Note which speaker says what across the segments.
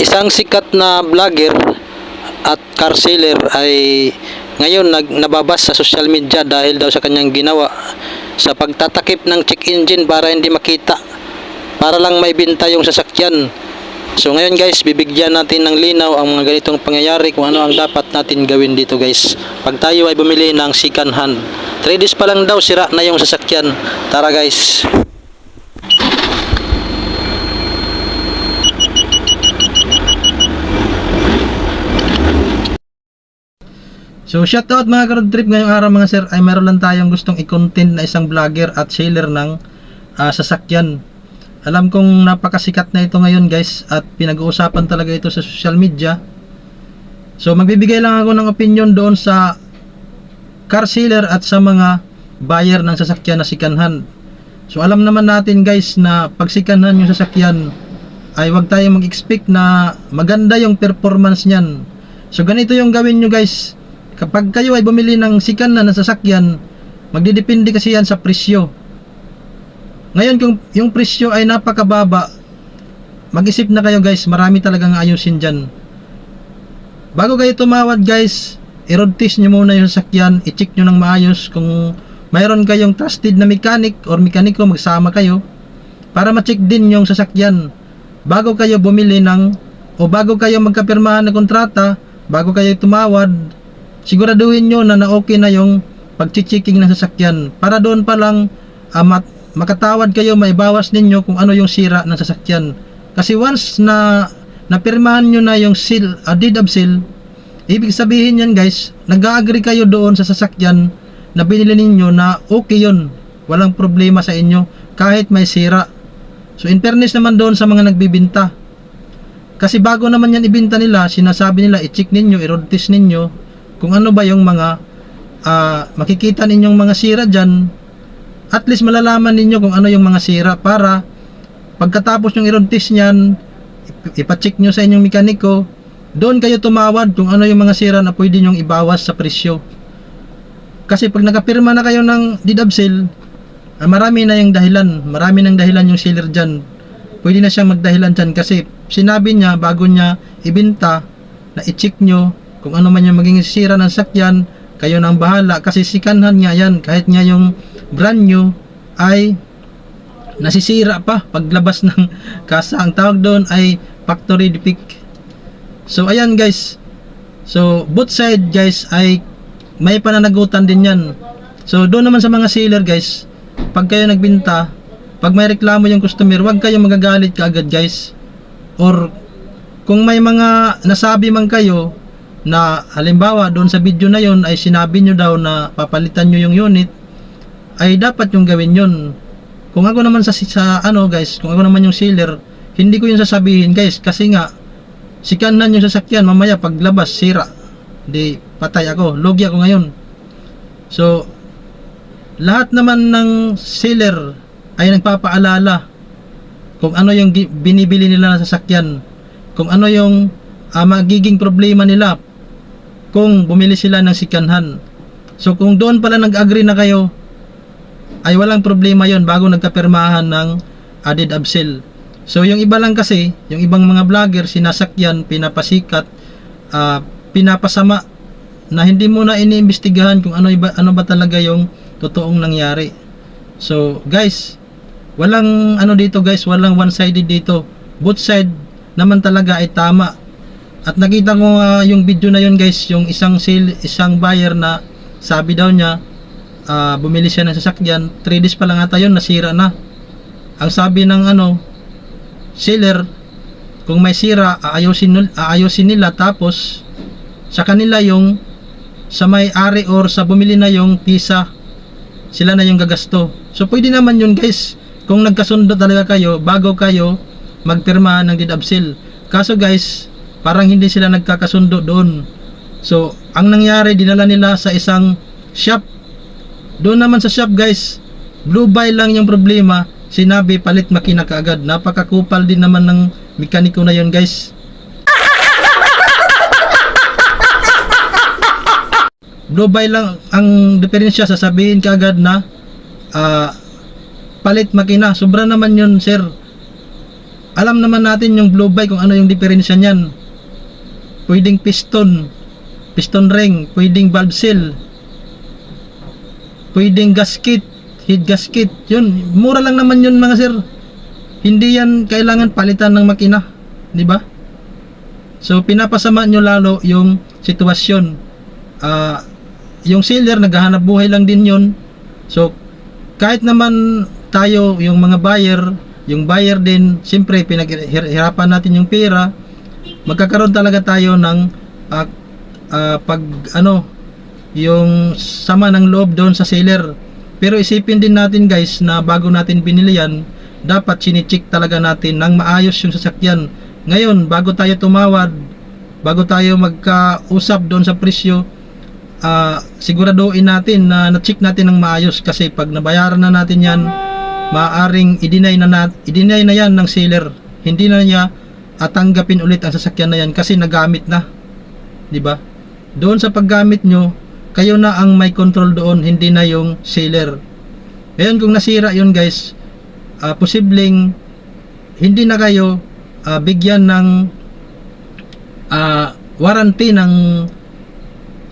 Speaker 1: isang sikat na vlogger at car seller ay ngayon nag nababas sa social media dahil daw sa kanyang ginawa sa pagtatakip ng check engine para hindi makita para lang maibenta yung sasakyan. So ngayon guys bibigyan natin ng linaw ang mga ganitong pangyayari kung ano ang dapat natin gawin dito guys. Pag tayo ay bumili ng second hand 3 days pa lang daw sira na yung sasakyan. Tara guys So shoutout mga ka-road trip ngayong araw mga sir ay meron lang tayong gustong i-content na isang vlogger at seller ng ah, sasakyan. Alam kong napakasikat na ito ngayon guys at pinag-uusapan talaga ito sa social media. So magbibigay lang ako ng opinion doon sa car seller at sa mga buyer ng sasakyan na sikanhan. So alam naman natin guys na pag sikanhan yung sasakyan ay wag tayong mag-expect na maganda yung performance niyan. So ganito yung gawin nyo guys. Kapag kayo ay bumili ng sikan na ng sasakyan, magdidepende kasi yan sa presyo. Ngayon kung yung presyo ay napakababa, mag-isip na kayo guys, marami talagang ayusin dyan. Bago kayo tumawad guys, i-road test nyo muna yung sasakyan, i-check nyo ng maayos kung mayroon kayong trusted na mechanic or mekaniko, magsama kayo para ma-check din yung sasakyan bago kayo bumili ng o bago kayo magkapirmahan ng kontrata, bago kayo tumawad, siguraduhin nyo na na-okay na yung pag-checking ng sasakyan para doon pa lang ah, mat- makatawad kayo, maibawas ninyo kung ano yung sira ng sasakyan. Kasi once na napirmahan nyo na yung seal, a deed of seal, ibig sabihin yan guys, nag-agree kayo doon sa sasakyan na binili ninyo na okay yun. Walang problema sa inyo kahit may sira. So in fairness naman doon sa mga nagbibinta. Kasi bago naman yan ibinta nila, sinasabi nila i-check ninyo, i-road test ninyo kung ano ba yung mga ah, makikita ninyong mga sira dyan. At least malalaman ninyo kung ano yung mga sira para pagkatapos yung i-road test niyan, ip- ipacheck nyo sa inyong mekaniko, doon kayo tumawad kung ano yung mga sira na pwede nyong ibawas sa presyo. Kasi pag nakapirma na kayo ng deed of sale, ah, marami na yung dahilan. Marami ng dahilan yung seller dyan. Pwede na siyang magdahilan dyan kasi sinabi niya bago niya ibinta na i-check nyo kung ano man yung maging sira ng sakyan, kayo nang bahala kasi sikanhan nga yan kahit nga yung brand new ay nasisira pa paglabas ng kasa. Ang tawag doon ay factory defect. So ayan guys. So both side guys ay may pananagutan din yan. So doon naman sa mga seller guys, pag kayo nagbinta, pag may reklamo yung customer, wag kayong magagalit kaagad guys. Or kung may mga nasabi man kayo na halimbawa doon sa video na yon ay sinabi nyo daw na papalitan nyo yung unit, ay dapat yung gawin yun. Kung ako naman sa, sa ano guys, kung ako naman yung seller, hindi ko yung sasabihin guys kasi nga sikanan yung sasakyan mamaya paglabas sira. Di patay ako, logi ako ngayon. So lahat naman ng seller ay nagpapaalala kung ano yung binibili nila ng sasakyan, kung ano yung ah, magiging problema nila kung bumili sila ng sikanhan. So kung doon pala nag-agree na kayo, ay walang problema yon bago nagkapirmahan ng added absel. So yung iba lang kasi, yung ibang mga vlogger sinasakyan, pinapasikat, ah, pinapasama na hindi mo na iniimbestigahan kung ano iba, ano ba talaga yung totoong nangyari. So guys, walang ano dito guys, walang one-sided dito. Both side naman talaga ay tama. At nakita ko nga yung video na yun guys, yung isang sale, isang buyer na sabi daw niya ah, bumili siya ng sasakyan, 3 days pa lang ata yun, nasira na. Ang sabi ng ano, seller, kung may sira, aayusin, aayusin nila tapos sa kanila yung sa may-ari or sa bumili na yung pisa, sila na yung gagasto. So pwede naman yun guys, kung nagkasundo talaga kayo bago kayo magpirma ng deed of sale. Kaso guys, parang hindi sila nagkakasundo doon. So, ang nangyari, dinala nila sa isang shop. Doon naman sa shop guys, blue buy lang yung problema. Sinabi, palit makina kaagad. Napakakupal din naman ng mekaniko na yon guys. Blue buy lang ang diferensya sasabihin kaagad na ah, palit makina. Sobra naman yun sir. alam naman natin yung blow by kung ano yung diferensya niyan. Pwedeng piston, piston ring, pwedeng valve seal, pwedeng gasket, head gasket. Yun, mura lang naman yun mga sir. Hindi yan kailangan palitan ng makina, di ba? So pinapasama nyo lalo yung sitwasyon. Ah, yung seller naghahanap buhay lang din yun. So kahit naman tayo yung mga buyer, yung buyer din, siyempre pinaghirapan natin yung pera, magkakaroon talaga tayo ng ah, ah, pag ano yung sama ng loob doon sa seller. Pero isipin din natin guys na bago natin binili yan, dapat sinicheck talaga natin ng maayos yung sasakyan. Ngayon, bago tayo tumawad, bago tayo magkausap doon sa presyo, ah siguraduhin natin na na-check natin ng maayos kasi pag nabayaran na natin yan, maaaring i-deny na, nat i-deny na yan ng seller. Hindi na niya atanggapin ulit ang sasakyan na yan kasi nagamit na. 'Di ba? Doon sa paggamit nyo, kayo na ang may control doon, hindi na yung seller. Ngayon kung nasira yun guys, ah, posibleng hindi na kayo ah, bigyan ng ah, warranty ng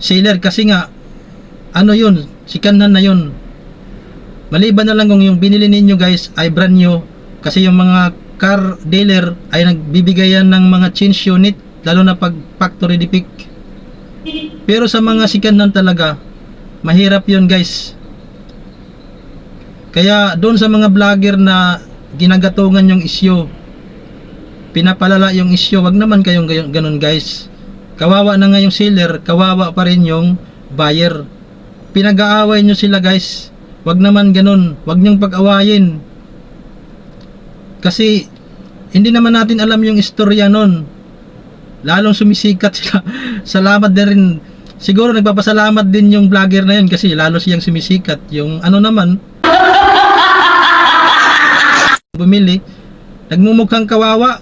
Speaker 1: seller kasi nga ano yun, sikanan na yun. Maliban na lang kung yung binili ninyo guys ay brand new kasi yung mga car dealer ay nagbibigayan ng mga change unit lalo na pag factory defect. Pero sa mga sikanan talaga, mahirap yun guys. Kaya doon sa mga vlogger na ginagatungan yung isyo, pinapalala yung isyo, wag naman kayong ganun guys. Kawawa na nga yung seller, kawawa pa rin yung buyer. Pinag-aaway nyo sila guys. Wag naman ganun, wag nyong pag-awayin. Kasi hindi naman natin alam yung istorya nun. Lalong sumisikat sila. Salamat din rin. Siguro nagpapasalamat din yung vlogger na yun kasi lalo siyang sumisikat. Yung ano naman, bumili, nagmumukhang kawawa.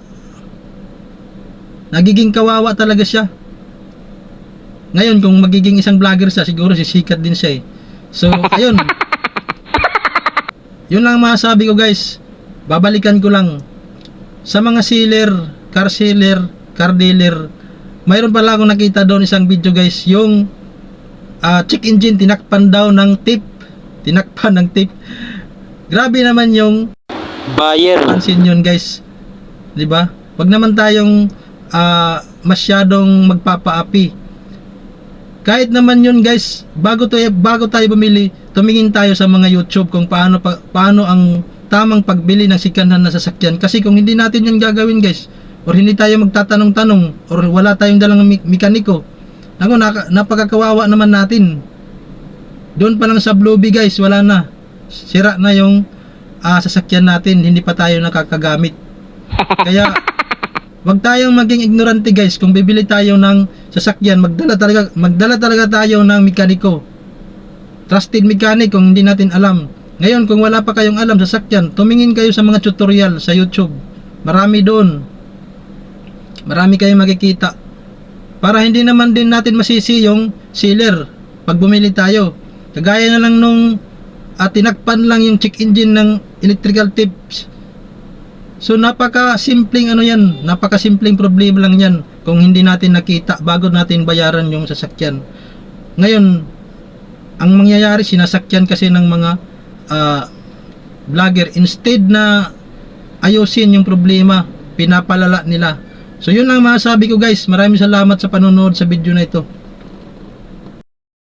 Speaker 1: Nagiging kawawa talaga siya. Ngayon, kung magiging isang vlogger siya, siguro sisikat din siya eh. So, ayun. Yun lang masasabi ko guys. Babalikan ko lang. Sa mga sealer, car sealer, car dealer, mayroon pala akong nakita doon isang video guys, yung ah, check engine tinakpan daw ng tip. Tinakpan ng tip. Grabe naman yung
Speaker 2: Buyer.
Speaker 1: pansin yun guys 'di ba wag naman tayong ah, masyadong magpapaapi kahit naman yun guys bago tayo bago tayo bumili tumingin tayo sa mga YouTube kung paano pa, paano ang tamang pagbili ng sikanhan na sasakyan kasi kung hindi natin yun gagawin guys or hindi tayo magtatanong-tanong or wala tayong dalang me- mekaniko naka, napakakawawa naman natin doon pa lang sa Bluebee guys wala na sira na yung ah, sasakyan natin, hindi pa tayo nakakagamit. Kaya, wag tayong maging ignorante guys. Kung bibili tayo ng sasakyan, magdala talaga, magdala talaga tayo ng mekaniko. Trusted mechanic kung hindi natin alam. Ngayon, kung wala pa kayong alam sa sasakyan, tumingin kayo sa mga tutorial sa YouTube. Marami doon. Marami kayong makikita. Para hindi naman din natin masisi yung sealer pag bumili tayo. Kagaya na lang nung at tinakpan lang yung check engine ng electrical tips. So napaka simpleng ano yan, napaka simpleng problema lang yan kung hindi natin nakita bago natin bayaran yung sasakyan. Ngayon, ang mangyayari sinasakyan kasi ng mga ah, vlogger instead na ayusin yung problema, pinapalala nila. So yun lang masasabi ko guys. Maraming salamat sa panonood sa video na ito.